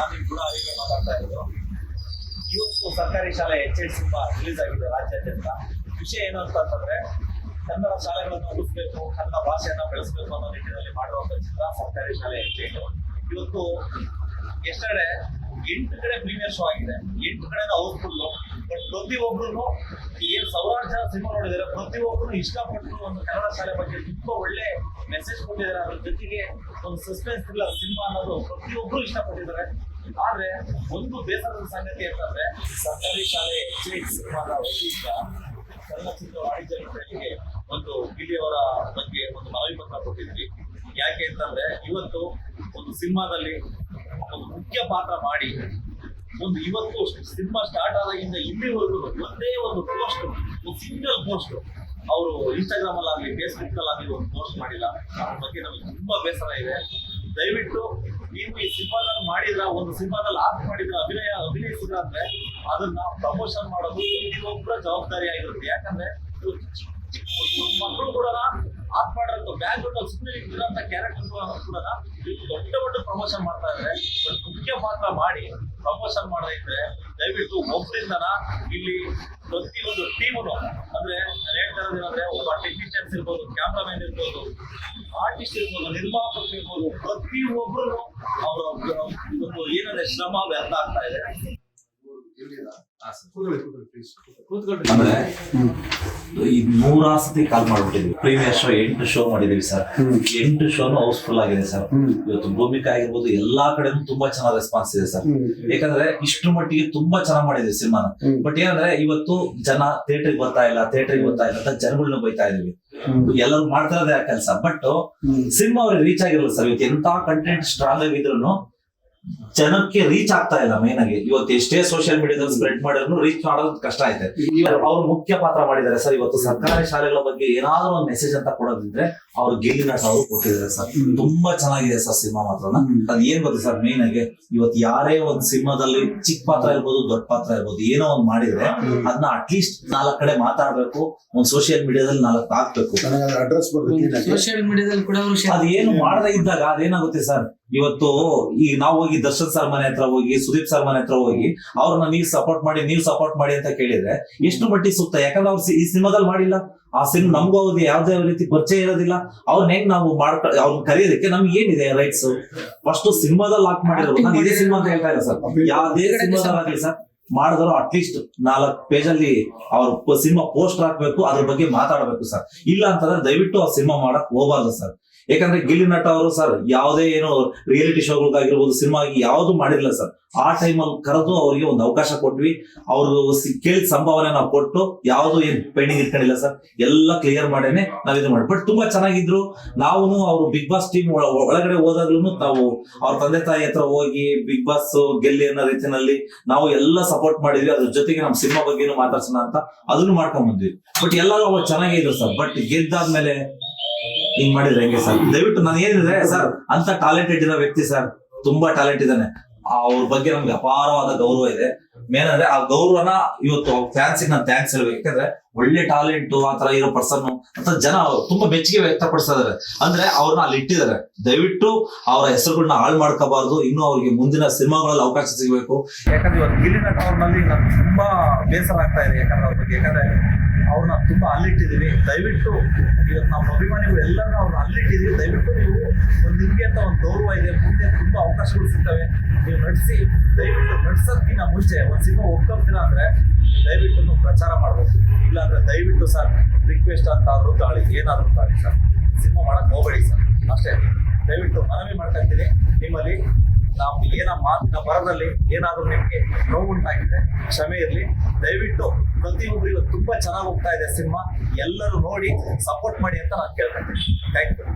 ನಾನು ಕೂಡ ಗುಣ ಮಾತಾಡ್ತಾ ಇರೋದು. ಇವತ್ತು ಸರ್ಕಾರಿ ಶಾಲೆ ಎಚ್ ಎಡ್ ಸಿನಿಮಾ ರಿಲೀಸ್ ಆಗಿದೆ ರಾಜ್ಯಾದ್ಯಂತ. ವಿಷಯ ಏನು ಅಂತ ಅಂತಂದ್ರೆ, ಕನ್ನಡ ಶಾಲೆಗಳನ್ನು ಉಳಿಸ್ಬೇಕು, ಕನ್ನಡ ಭಾಷೆಯನ್ನ ಬೆಳೆಸಬೇಕು ಅನ್ನೋ ನಿಟ್ಟಿನಲ್ಲಿ ಮಾಡುವಂತ ಚಿತ್ರ ಸರ್ಕಾರಿ ಶಾಲೆ ಎಚ್ ಇವತ್ತು ಎಷ್ಟಡೆ ಎಂಟು ಕಡೆ ಪ್ರೀಮಿಯರ್ ಶೋ ಆಗಿದೆ. ಎಂಟು ಕಡೆ ಹೌಸ್ಫುಲ್ ಬಟ್ ಪ್ರತಿಯೊಬ್ಬರು ಏನ್ ಸಾವಿರಾರು ಜನ ಸಿನಿಮಾ ನೋಡಿದ್ದಾರೆ. ಪ್ರತಿಯೊಬ್ಬರು ಇಷ್ಟಪಟ್ಟು ಒಂದು ಕನ್ನಡ ಶಾಲೆ ಬಗ್ಗೆ ತುಂಬಾ ಒಳ್ಳೆ ಮೆಸೇಜ್ ಕೊಟ್ಟಿದ್ದಾರೆ. ಅದ್ರ ಜೊತೆಗೆ ಒಂದು ಸಸ್ಪೆನ್ಸ್ ಥ್ರಿಲ್ಲರ್ ಸಿನಿಮಾ ಅನ್ನೋದು ಪ್ರತಿಯೊಬ್ರು ಇಷ್ಟಪಟ್ಟಿದ್ದಾರೆ. ಆದ್ರೆ ಒಂದು ಬೇಸರದ ಸಂಗತಿ ಅಂತಂದ್ರೆ ಸರ್ಕಾರಿ ಶಾಲೆ ಎಚ್ ಸಿನಿಮಾದ ವತಿಯಿಂದ ಚಲನಚಿತ್ರ ವಾಣಿಜ್ಯ ಮಂಡಳಿಗೆ ಒಂದು ಬಿಲಿಯವರ ಬಗ್ಗೆ ಒಂದು ಮನವಿ ಪತ್ರ ಕೊಟ್ಟಿದ್ವಿ. ಯಾಕೆ ಅಂತಂದ್ರೆ ಇವತ್ತು ಒಂದು ಸಿನಿಮಾದಲ್ಲಿ ಒಂದು ಮುಖ್ಯ ಪಾತ್ರ ಮಾಡಿ ಒಂದು ಇವತ್ತು ಸಿನಿಮಾ ಸ್ಟಾರ್ಟ್ ಆದಾಗಿಂದ ಇಲ್ಲಿವರೆಗೂ ಒಂದೇ ಒಂದು ಪೋಸ್ಟ್ ಒಂದು ಸಿಂಗಲ್ ಪೋಸ್ಟ್ ಅವರು ಇನ್ಸ್ಟಾಗ್ರಾಮ್ ಅಲ್ಲಾಗ್ಲಿ ಫೇಸ್ಬುಕ್ ಒಂದು ಪೋಸ್ಟ್ ಮಾಡಿಲ್ಲ. ಅದ್ರ ಬಗ್ಗೆ ನಮಗೆ ತುಂಬಾ ಬೇಸರ ಇದೆ. ದಯವಿಟ್ಟು ನೀವು ಈ ಸಿನಿಮಾದಲ್ಲಿ ಮಾಡಿದ್ರ ಒಂದು ಸಿನಿಮಾದಲ್ಲಿ ಆಕ್ಟ್ ಮಾಡಿದ್ರ ಅಭಿನಯ ಅಭಿನಯಿಸಿದ್ರ ಅಂದ್ರೆ ಅದನ್ನ ಪ್ರಮೋಷನ್ ಮಾಡೋದು ಪ್ರತಿಯೊಬ್ಬರ ಜವಾಬ್ದಾರಿ ಆಗಿರುತ್ತೆ. ಯಾಕಂದ್ರೆ ಮಕ್ಕಳು ಕೂಡ ಆಕ್ಟ್ ಮಾಡಿರೋ ಬ್ಯಾಗ್ ಗ್ರೌಂಡ್ ಸುಮ್ಮನೆ ಇರೋಂಥ ಕ್ಯಾರೆಕ್ಟರ್ ಕೂಡ ದೊಡ್ಡ ದೊಡ್ಡ ಪ್ರಮೋಷನ್ ಮಾಡ್ತಾ ಇದ್ದಾರೆ ಮುಖ್ಯ ಪಾತ್ರ ಮಾಡಿ ಪ್ರಮೋಷನ್ ಮಾಡದೇ ಇದ್ರೆ ದಯವಿಟ್ಟು ಒಬ್ಬರಿಂದನ ಇಲ್ಲಿ ಪ್ರತಿಯೊಂದು ಟೀಮು ಅಂದ್ರೆ ನಾನು ಹೇಳ್ತಾ ಒಬ್ಬ ಟೆಕ್ನಿಷಿಯನ್ಸ್ ಇರ್ಬೋದು ಕ್ಯಾಮ್ರಾಮನ್ ಇರ್ಬೋದು ಆರ್ಟಿಸ್ಟ್ ಇರ್ಬೋದು ನಿರ್ಮಾಪಕರು ಇರ್ಬೋದು ಪ್ರತಿಯೊಬ್ಬರು ಅವರ ಒಂದು ಏನಂದ್ರೆ ಶ್ರಮ ವ್ಯರ್ಥ ಆಗ್ತಾ ಇದೆ. ನೂರಾ ಸತಿ ಕಾಲ್ ಮಾಡ್ಬಿಟ್ಟಿದ್ವಿ. ಪ್ರೀಮಿಯರ್ ಶೋ ಎಂಟು ಶೋ ಮಾಡಿದೀವಿ ಸರ್ ಎಂಟು ಶೋನು ಹೌಸ್ಫುಲ್ ಆಗಿದೆ ಸರ್ ಇವತ್ತು ಭೂಮಿಕಾ ಆಗಿರ್ಬೋದು ಎಲ್ಲಾ ಕಡೆ ತುಂಬಾ ಚೆನ್ನಾಗಿ ರೆಸ್ಪಾನ್ಸ್ ಇದೆ ಸರ್ ಯಾಕಂದ್ರೆ ಇಷ್ಟು ಮಟ್ಟಿಗೆ ತುಂಬಾ ಚೆನ್ನಾಗಿ ಮಾಡಿದ್ವಿ ಸಿನಿಮಾನ. ಬಟ್ ಏನಂದ್ರೆ ಇವತ್ತು ಜನ ಥಿಯೇಟರ್ ಬರ್ತಾ ಇಲ್ಲ ಥಿಯೇಟರ್ ಬರ್ತಾ ಇಲ್ಲ ಅಂತ ಜನಗಳನ್ನ ಬೈತಾ ಇದೀವಿ ಎಲ್ಲರೂ ಮಾಡ್ತಾ ಇರೋದೇ ಆ ಕೆಲಸ. ಬಟ್ ಸಿನಿಮಾ ಅವ್ರಿಗೆ ರೀಚ್ ಆಗಿರಲ್ಲ ಸರ್ ಇವತ್ತು ಎಂತ ಕಂಟೆಂಟ್ ಸ್ಟ್ರಾಂಗ್ ಆಗಿದ್ರು ಜನಕ್ಕೆ ರೀಚ್ ಆಗ್ತಾ ಇಲ್ಲ ಮೇನ್ ಆಗಿ. ಇವತ್ತು ಎಷ್ಟೇ ಸೋಷಿಯಲ್ ಮೀಡಿಯಾದಲ್ಲಿ ಸ್ಪ್ರೆಡ್ ಮಾಡಿದ್ರು ರೀಚ್ ಮಾಡೋದು ಕಷ್ಟ ಐತೆ. ಅವ್ರು ಮುಖ್ಯ ಪಾತ್ರ ಮಾಡಿದ್ದಾರೆ. ಸರ್ ಇವತ್ತು ಸರ್ಕಾರಿ ಶಾಲೆಗಳ ಬಗ್ಗೆ ಏನಾದ್ರೂ ಒಂದು ಮೆಸೇಜ್ ಅಂತ ಕೊಡೋದಿದ್ರೆ ಅವ್ರು ಗೆಲ್ಲಿನ ಅವರು ಕೊಟ್ಟಿದ್ದಾರೆ ಸರ್. ತುಂಬಾ ಚೆನ್ನಾಗಿದೆ ಸರ್ ಸಿನಿಮಾ ಮಾತ್ರನ ಅದ್ ಏನ್ ಗೊತ್ತಾ ಸರ್ ಮೇನ್ ಆಗಿ ಇವತ್ತು ಯಾರೇ ಒಂದು ಸಿನಿಮಾದಲ್ಲಿ ಚಿಕ್ಕ ಪಾತ್ರ ಇರ್ಬೋದು ದೊಡ್ಡ ಪಾತ್ರ ಇರ್ಬೋದು ಏನೋ ಒಂದ್ ಮಾಡಿದ್ರೆ ಅದನ್ನ ಅಟ್ಲೀಸ್ಟ್ ನಾಲ್ಕ್ ಕಡೆ ಮಾತಾಡ್ಬೇಕು ಒಂದ್ ಸೋಷಿಯಲ್ ಮೀಡಿಯಾದಲ್ಲಿ ನಾಲ್ಕು ಹಾಕ್ಬೇಕು. ಅಡ್ರೆಸ್ ಸೋಷಿಯಲ್ ಮೀಡಿಯಾದಲ್ಲಿ ಕೂಡ ಅವರು ಅದ್ ಏನು ಮಾಡದೇ ಇದ್ದಾಗ ಅದೇನಾಗುತ್ತೆ ಸರ್? ಇವತ್ತು ಈಗ ನಾವು ಹೋಗಿ ದರ್ಶನ್ ಸರ್ ಮನೆ ಹತ್ರ ಹೋಗಿ ಸುದೀಪ್ ಸರ್ ಮನೆ ಹತ್ರ ಹೋಗಿ ಅವ್ರ ನಮಗೆ ಸಪೋರ್ಟ್ ಮಾಡಿ ನೀವು ಸಪೋರ್ಟ್ ಮಾಡಿ ಅಂತ ಕೇಳಿದ್ರೆ ಎಷ್ಟು ಮಟ್ಟಿಗೆ ಸೂಕ್ತ ಯಾಕಂದ್ರೆ ಅವ್ರು ಈ ಸಿನಿಮಾದಲ್ಲಿ ಮಾಡಿಲ್ಲ. ಆ ಸಿನಿಮಾ ನಮ್ಗೂ ಅವ್ರಿಗೆ ಯಾವ್ದೇ ರೀತಿ ಪರಿಚಯ ಇರೋದಿಲ್ಲ. ಅವ್ರನ್ನ ಹೆಂಗ್ ನಾವು ಮಾಡ್ಕ ಅವ್ರನ್ನ ಕರೆಯೋದಕ್ಕೆ ನಮ್ಗೆ ಏನಿದೆ ರೈಟ್ಸ್ ಫಸ್ಟ್ ಸಿನಿಮಾದಲ್ಲಿ ಲಾಕ್ ಮಾಡಿರೋದು ನಾನು ಇದೇ ಸಿನಿಮಾ ಅಂತ ಹೇಳ್ತಾ ಇಲ್ಲ ಸರ್ ಯಾವ್ದೇ ಸಿನಿಮಾದಲ್ಲಿ ಸರ್. ಮಾಡಿದ್ರು ಅಟ್ಲೀಸ್ಟ್ ನಾಲ್ಕು ಪೇಜ್ ಅಲ್ಲಿ ಅವ್ರ ಸಿನಿಮಾ ಪೋಸ್ಟರ್ ಹಾಕ್ಬೇಕು ಅದ್ರ ಬಗ್ಗೆ ಮಾತಾಡಬೇಕು ಸರ್ ಇಲ್ಲ ಅಂತಂದ್ರೆ ದಯವಿಟ್ಟು ಆ ಸಿನಿಮಾ ಮಾಡಕ್ ಹೋಗಬಾರ್ದು ಸರ್ ಯಾಕಂದ್ರೆ ಗಿಲ್ಲಿ ನಟ ಅವರು ಸರ್, ಯಾವುದೇ ಏನು ರಿಯಾಲಿಟಿ ಶೋಗಳಿಗಾಗಿರ್ಬೋದು ಸಿನಿಮಾ ಯಾವುದು ಮಾಡಿರ್ಲಿಲ್ಲ ಸರ್. ಆ ಟೈಮಲ್ಲಿ ಕರೆದು ಅವರಿಗೆ ಒಂದು ಅವಕಾಶ ಕೊಟ್ವಿ. ಅವ್ರು ಸಿ- ಕೇಳಿದ ಸಂಭಾವನೆ ನಾವು ಕೊಟ್ಟು ಯಾವುದು ಏನ್ ಪೆಂಡಿಂಗ್ ಇಟ್ಕೊಂಡಿಲ್ಲ ಸರ್. ಎಲ್ಲ ಕ್ಲಿಯರ್ ಮಾಡೇನೆ ನಾವ್ ಇದು ಮಾಡಿ. ಬಟ್ ತುಂಬಾ ಚೆನ್ನಾಗಿದ್ರು. ನಾವು ಅವರು ಬಿಗ್ ಬಾಸ್ ಟೀಮ್ ಒಳಗಡೆ ಹೋದಾಗ್ಲೂ ನಾವು ಅವ್ರ ತಂದೆ ತಾಯಿ ಹತ್ರ ಹೋಗಿ ಬಿಗ್ ಬಾಸ್ ಗೆಲ್ಲಿ ಅನ್ನೋ ರೀತಿಯಲ್ಲಿ ನಾವು ಎಲ್ಲ ಸಪೋರ್ಟ್ ಮಾಡಿದ್ವಿ. ಅದ್ರ ಜೊತೆಗೆ ನಮ್ಮ ಸಿನಿಮಾ ಬಗ್ಗೆನು ಮಾತಾಡ್ಸೋಣ ಅಂತ ಅದನ್ನು ಮಾಡ್ಕೊಂಡ್ ಬಂದ್ವಿ. ಬಟ್ ಎಲ್ಲರೂ ಅವ್ರು ಚೆನ್ನಾಗಿದ್ರು ಸರ್. ಬಟ್ ಗೆದ್ದಾದ್ಮೇಲೆ ಹಿಂಗ್ ಮಾಡಿದ್ರೆ ಹೆಂಗೆ ಸರ್? ದಯವಿಟ್ಟು ನಾನು ಏನಿದೆ ಸರ್, ಅಂತ ಟ್ಯಾಲೆಂಟೆಡ್ ಇರೋ ವ್ಯಕ್ತಿ, ಸರ್, ತುಂಬಾ ಟ್ಯಾಲೆಂಟ್ ಇದ್ದಾನೆ. ಅವ್ರ ಬಗ್ಗೆ ನಮ್ಗೆ ಅಪಾರವಾದ ಗೌರವ ಇದೆ. ಮೇನ್ ಅಂದ್ರೆ ಆ ಗೌರವನ ಇವತ್ತು ಫ್ಯಾನ್ಸ್ ನಾನು ಥ್ಯಾಂಕ್ಸ್ ಹೇಳ್ಬೇಕು. ಯಾಕಂದ್ರೆ ಒಳ್ಳೆ ಟ್ಯಾಲೆಂಟ್ ಆ ತರ ಇರೋ ಪರ್ಸನ್ ಅಂತ ಜನ ತುಂಬಾ ಮೆಚ್ಚುಗೆ ವ್ಯಕ್ತಪಡಿಸ್ತಾ ಇದಾರೆ. ಅಂದ್ರೆ ಅವ್ರನ್ನ ಅಲ್ಲಿ ಇಟ್ಟಿದ್ದಾರೆ. ದಯವಿಟ್ಟು ಅವರ ಹೆಸರುಗಳನ್ನ ಹಾಳು ಮಾಡ್ಕೋಬಾರ್ದು. ಇನ್ನು ಅವ್ರಿಗೆ ಮುಂದಿನ ಸಿನಿಮಾಗಳಲ್ಲಿ ಅವಕಾಶ ಸಿಗಬೇಕು. ಯಾಕಂದ್ರೆ ಇವತ್ತು ಗಿಲಿನ ನಟ ನಾನು ತುಂಬಾ ಬೇಸರ ಆಗ್ತಾ ಇದೆ ಯಾಕಂದ್ರೆ ಅವ್ರ ಬಗ್ಗೆ. ಯಾಕಂದ್ರೆ ಅವ್ರನ್ನ ತುಂಬಾ ಅಲ್ಲಿಟ್ಟಿದೀವಿ ದಯವಿಟ್ಟು ಇವತ್ತು ನಮ್ಮ ಅಭಿಮಾನಿಗಳು ಎಲ್ಲರನ್ನ ಅವ್ರನ್ನ ಅಲ್ಲಿಟ್ಟಿದೀವಿ ದಯವಿಟ್ಟು ನೀವು ಒಂದು ನಿಮ್ಗೆ ಅಂತ ಒಂದು ಗೌರವ ಇದೆ. ಮುಂದೆ ತುಂಬಾ ಅವಕಾಶಗಳು ಸಿಗ್ತವೆ. ನೀವು ನಟಿಸಿ ದಯವಿಟ್ಟು ನಡ್ಸೋದಕ್ಕಿಂತ ಮುಂಚೆ ಒಂದು ಸಿನಿಮಾ ಒಪ್ಕೊಳ್ತೀರಾ ಅಂದ್ರೆ ದಯವಿಟ್ಟು ಪ್ರಚಾರ ಮಾಡಬೇಕು ಇಲ್ಲಾಂದ್ರೆ ದಯವಿಟ್ಟು ಸರ್ ರಿಕ್ವೆಸ್ಟ್ ಅಂತ ಆದ್ರೂ ತಾಳಿ, ಏನಾದ್ರೂ ತಾಳಿ ಸರ್. ಸಿನಿಮಾ ಮಾಡಕ್ ಹೋಗಬೇಡಿ ಸರ್. ಅಷ್ಟೇ. ದಯವಿಟ್ಟು ಮನವಿ ಮಾಡ್ತಾ ಇದ್ದೀನಿ ನಿಮ್ಮಲ್ಲಿ ನಾವು ಏನೋ ಮಾತಿನ ಬರದಲ್ಲಿ ಏನಾದರೂ ನಿಮಗೆ ನೋವು ಉಂಟಾಗಿದ್ರೆ ಕ್ಷಮೆ ಇರಲಿ. ದಯವಿಟ್ಟು ಪ್ರತಿಯೊಬ್ಬರಿಗೂ ತುಂಬಾ ಚೆನ್ನಾಗಿ ಹೋಗ್ತಾ ಇದೆ ಸಿನಿಮಾ. ಎಲ್ಲರೂ ನೋಡಿ ಸಪೋರ್ಟ್ ಮಾಡಿ ಅಂತ ನಾನು ಕೇಳ್ಕೊತೀನಿ. Thank you